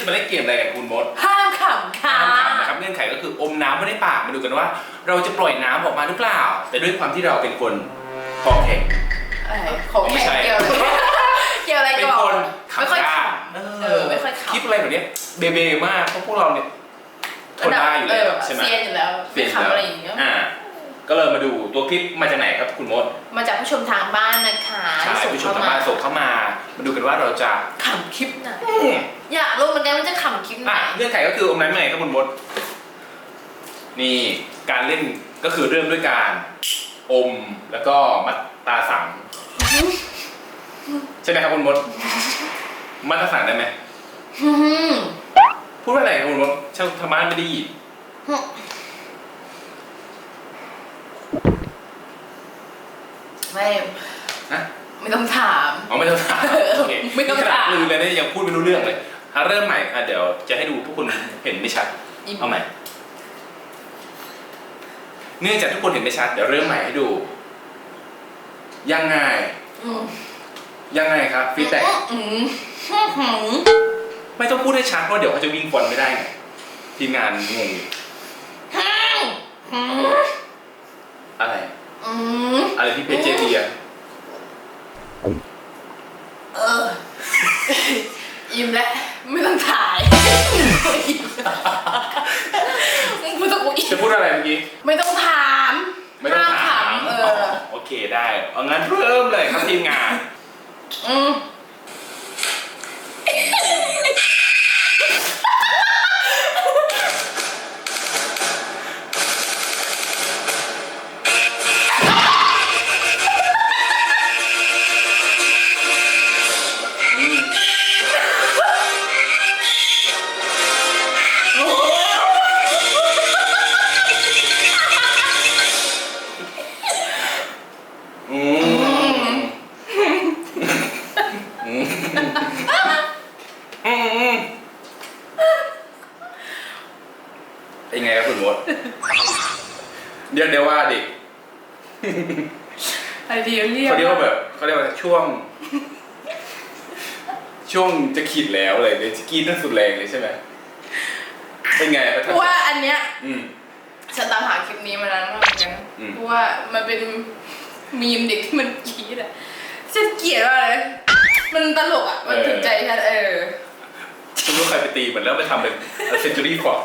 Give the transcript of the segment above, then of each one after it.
จะมาเล่นเกมอะไรกันคุณมดห้ามขำค่ะ ห้ามขำนะครับเงื่อนไขก็คืออมน้ำไว้ในปากมาดูกันว่า เราจะปล่อยน้ำออกมาหรือเปล่า แต่ด้วยความที่เราเป็นคนคอแข็งอะไรของไม่แข็งใช่เกี่ยวอะไรเกี่ยวอะไรเป็นก่อคนนไม่ค่อยขำขยากำเออไม่ค่อยคลิปขำอะไรแบบเนี้ยเบเบมากเพราะพวกเราเนี่ยทนได้อยู่เอแล้อวใช่ไหมเซียนอยู่แล้วเปลี่ยนไม่ขำอะไรอย่างเงี้ย อ่า ก็เลยมาดูตัวคลิปมาจากไหนครับคุณมดมาจากผู้ชมทางบ้านนะคะใช่ที่ส่งผู้ชมเข้าทางมาบ้านส่งเข้ามา มาดูกันว่าเราจะขำคลิปไหนอยากรู้เหมือนกันว่าจะขำคลิปไหนอะเงื่อนไขก็คืออมน้ำยังไงครับคุณมดนี่การเล่นก็คือเริ่มด้วยการอมแล้วก็มัดตาสังใช่ไหมครับคุณมดมัดตาสังได้ไหมอืมพูดว่าอะไรครับคุณมดชาวธรรมะไม่ได้ยิน ไม่นะ ไม่ต้องถาม อ๋อไม่ต้องถามโอเคไม่ต้องนี่ขนาดถามลือเลยนะยังพูดไม่รู้เรื่องเลยอะเริ่มใหม่อะเดี๋ยวจะให้ดูทุกคนเห็นไม่ชัดเอาใหม่ เนื่องจากทุกคนเห็นไม่ชัด เดี๋ยวเริ่มใหม่ให้ดู ยังไง อืมยังไงครับฟีดแบ็กอืมอืมไม่ต้องพูดให้ชัดเพราะเดี๋ยวเขาจะวิ่งฟอนไม่ได้ไงทีมงานงงอยู่อืมอ ที่เพจเจเดียเออ ยิ้มแล้วไม่ต้องถ่ายไม่ต้องกูอิ่จะมพูดอะไรเมื่อกี้ ไม่ต้องถามไม่ต้องถาม ห้เออ๋ออโอเคได้ เอางั้นเริ่มเลยครับทีมงาน อืม เป็นไงครับคุณมดเรียกได้ว่าด็กไอเดียเรียกเขาเรียกว่าแบบเขาเรียกว่าช่วง ช่วงจะขีดแล้วเลยเดี๋ยจะกรีดนั่นสุดแรงเลยใช่ไหมเป็นไงประทับว่าอันเนี้ยอืมฉันตามหาคลิปนี้มานานมากเหมือนกันเพราะว่ามันเป็นมีมเด็กที่มันกรีดอะฉันเกลียดมากเลย มันตลกอะมันถึงใจฉันเออคุณรู้ใครไปตีมันแล้วไปทำเป็นเซนจูรี่ฟอร์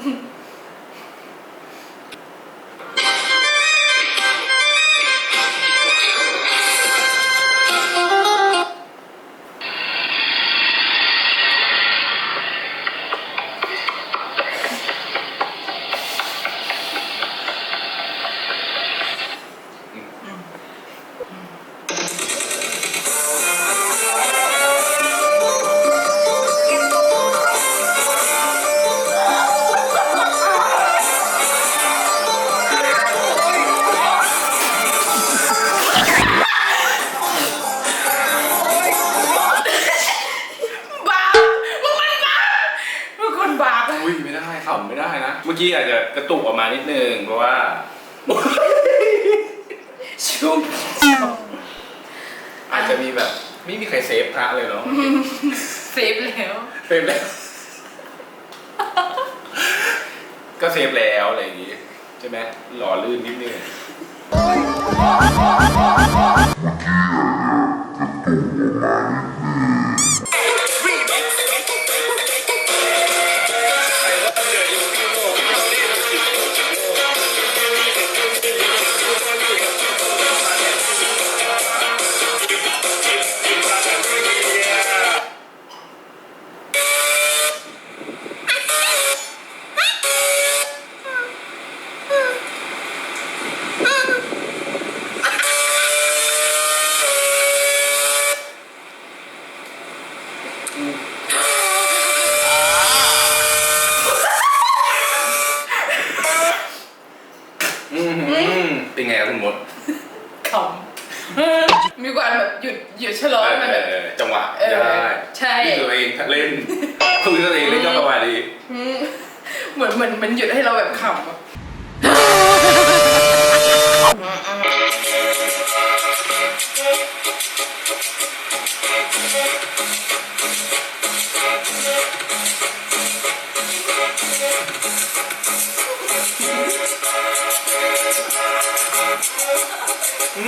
อะอุ้ยไม่ได้ขำไม่ได้นะ เมื่อกี้อาจจะกระตุกออกมานิดนึงเพราะว่า ชุ่มอาจจะมีแบบไม่มีใครเซฟพระเลยเนาะเซฟแล้ว เซฟแล้ว ก็เซฟแล้วอะไรอย่างงี้ ใช่ไหมหล่อลื่นนิดนึง มีความแบบหยุดหยุดชะลอเออมันแบบ เออจังหวะเออได้ใช่นี่ตัวเองเล่นคือตัวเองเล่นก็ประมาณนี้อืมเหมือนเหมือนมันหยุดให้เราแบบขำอะ อื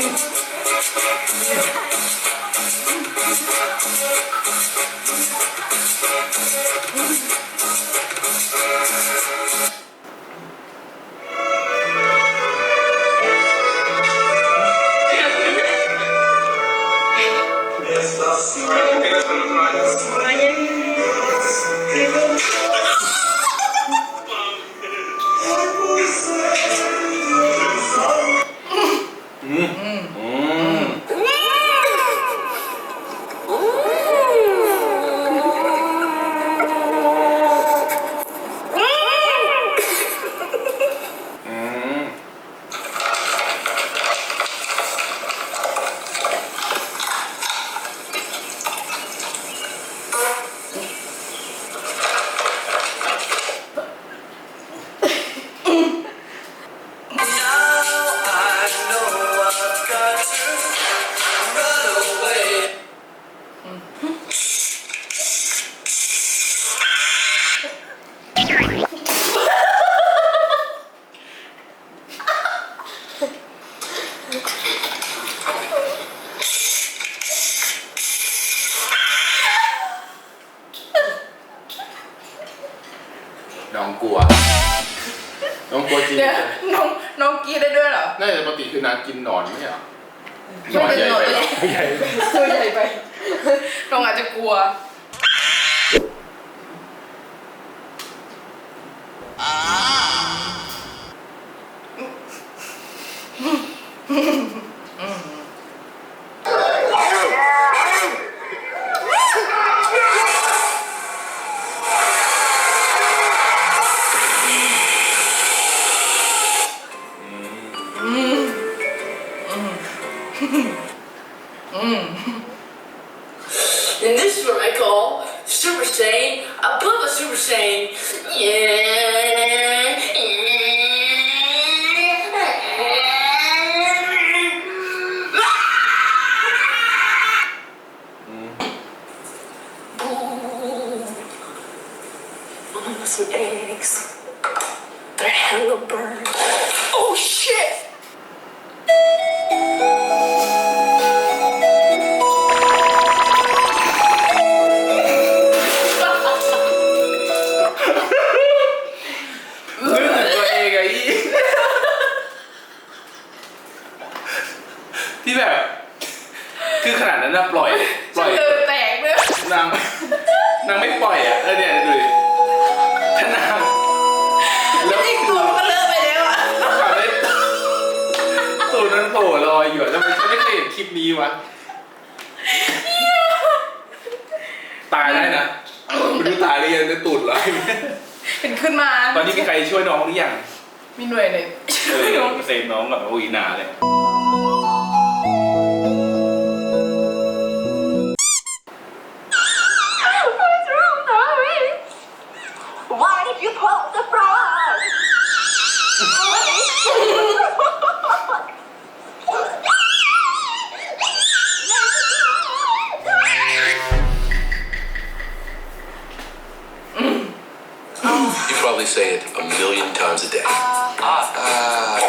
น้องกลัว น้องกลัวจริงเดี๋ยวน้องน้องกรีดได้ด้วยเหรอน่าจะปกติคือนางกินหนอนไม่ใช่เหรอหนไม่อนเป็นใหญ่หนอนไปเลเหรยอใหญ่ไปตัวใหญ่ไปน้องอาจจะกลัว And above a Super Saiyan. Yeah. อยอะเออเนี่ยดูดิถ้านางแล้วอีกตัวมันก็เลิกไปแล้วอะข่าวได้ตัวนั้นโผล่ลอยอยู่อะทำไมฉันไม่เคยเห็นคลิปนี้วะตายได้นะไม่รู้ตายหรือยังจะตูดลอยเป็นขึ้นมาตอนนี้มีใครช่วยน้องหรือยังมีหน่วยเลยเออเซฟน้องกับโอ้ยหนาเลย You probably say it a million times a day. Ah. Uh,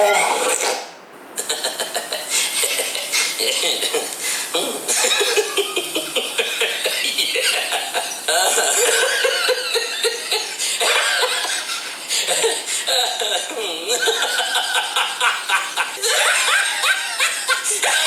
yeah.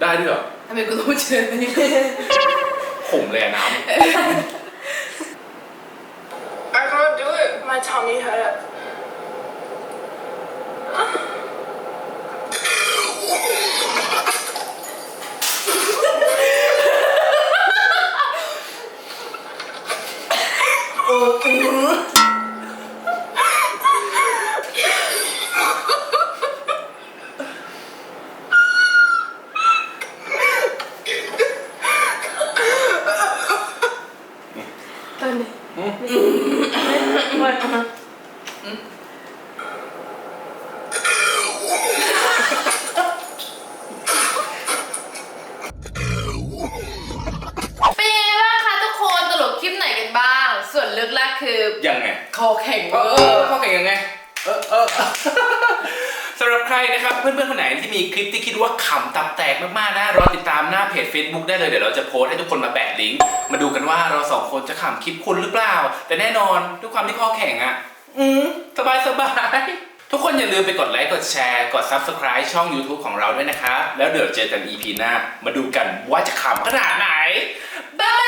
ได้ด้วยเหรอทำไมกูต้องเจอนี่ข่มเลยอะน้ I can't do it. My tummy hurt. เป็นยังไงบ้างคะทุกคนตลกคลิปไหนกันบ้าง ส่วนเลือกแรกคือำยังไง คอแข็งเอเวออเออร์ เข้าแข่งยังไง เออเออ สำหรับใครนะครับเพื่อนๆคนไหนที่มีคลิปที่คิดว่าขำตับแตกมากๆนะรอติดตามหน้าเพจ Facebook ได้เลยเดี๋ยวเราจะโพสต์ให้ทุกคนมาแปะลิงก์มาดูกันว่าเราสองคนจะขำคลิปคุณหรือเปล่า แต่แน่นอนด้วยความที่ข้อแข่งอะอืมสบายสบายๆทุกคนอย่าลืมไปกดไลค์กดแชร์กด Subscribe ช่อง YouTube ของเราด้วยนะครับแล้วเดี๋ยวเจอกัน EP หน้ามาดูกันว่าจะขำขนาดไหนบ๊าย